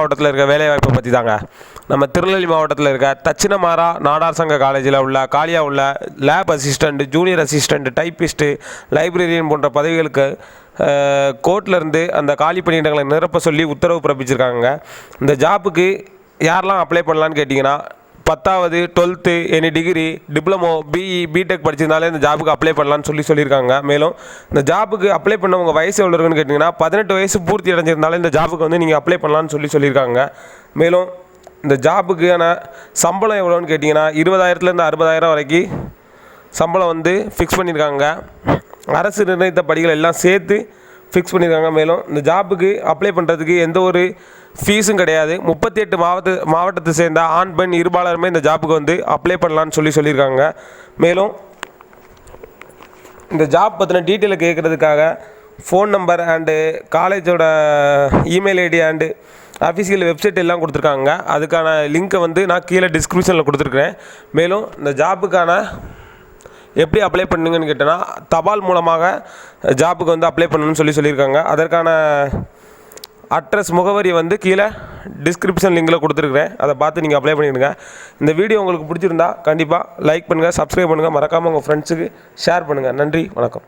மாவட்டத்தில் இருக்க வேலைவாய்ப்பை பற்றி தாங்க நம்ம திருநெல்வேலி மாவட்டத்தில் இருக்க தச்சினமாரா நாடார் சங்க காலேஜில் உள்ள காலியாக உள்ள lab assistant junior assistant typist librarian போன்ற பதவிகளுக்கு கோர்ட்லேருந்து அந்த காலி பணியிடங்களை நிரப்ப சொல்லி உத்தரவு பிறப்பிச்சிருக்காங்க இந்த ஜாப்புக்கு யாரெல்லாம் அப்ளை பண்ணலான்னு கேட்டிங்கன்னா பத்தாவது twelfth any degree diploma BE BTech படிச்சிருந்தாலே இந்த ஜாபுக்கு அப்ளை பண்ணலாம்னு சொல்லி சொல்லியிருக்காங்க. மேலும் இந்த ஜாபுக்கு அப்ளை பண்ணவங்க வயசு எவ்வளோ இருக்குன்னு கேட்டிங்கன்னா பதினெட்டு வயசு பூர்த்தி அடைஞ்சிருந்தாலே இந்த ஜாபுக்கு வந்து நீங்கள் அப்ளை பண்ணலாம்னு சொல்லி சொல்லியிருக்காங்க. மேலும் இந்த ஜாபுக்கான சம்பளம் எவ்வளோன்னு கேட்டிங்கன்னா இருபதாயிரத்துலேருந்து அறுபதாயிரம் வரைக்கும் சம்பளம் வந்து ஃபிக்ஸ் பண்ணியிருக்காங்க. அரசு நிர்ணயித்த படிகள் எல்லாம் சேர்த்து ஃபிக்ஸ் பண்ணியிருக்காங்க மேலும் இந்த ஜாபுக்கு அப்ளை பண்ணுறதுக்கு எந்த ஒரு ஃபீஸும் கிடையாது. முப்பத்தி எட்டு மாவட்ட மாவட்டத்தை சேர்ந்த ஆண் பெண் இருபாலருமே இந்த ஜாபுக்கு வந்து அப்ளை பண்ணலான்னு சொல்லி சொல்லியிருக்காங்க. மேலும் இந்த ஜாப் பற்றின டீட்டெயிலை கேட்குறதுக்காக ஃபோன் நம்பர் அண்டு காலேஜோட email ID and official website எல்லாம் கொடுத்துருக்காங்க. அதுக்கான லிங்க்கை வந்து நான் கீழே டிஸ்கிரிப்ஷனில் கொடுத்துருக்குறேன். மேலும் இந்த ஜாப்புக்கான எப்படி அப்ளை பண்ணுங்கன்னு கேட்டேன்னா தபால் மூலமாக ஜாப்புக்கு வந்து அப்ளை பண்ணணும்னு சொல்லி சொல்லியிருக்காங்க. அதற்கான அட்ரஸ் முகவரி வந்து கீழே டிஸ்கிரிப்ஷன் லிங்கில் கொடுத்துருக்குறேன். அதை பார்த்து நீங்கள் அப்ளை பண்ணிடுங்க. இந்த வீடியோ உங்களுக்கு பிடிச்சிருந்தா கண்டிப்பாக லைக் பண்ணுங்கள் சப்ஸ்கிரைப் பண்ணுங்கள் மறக்காமல் உங்கள் ஃப்ரெண்ட்ஸுக்கு ஷேர் பண்ணுங்கள் நன்றி வணக்கம்.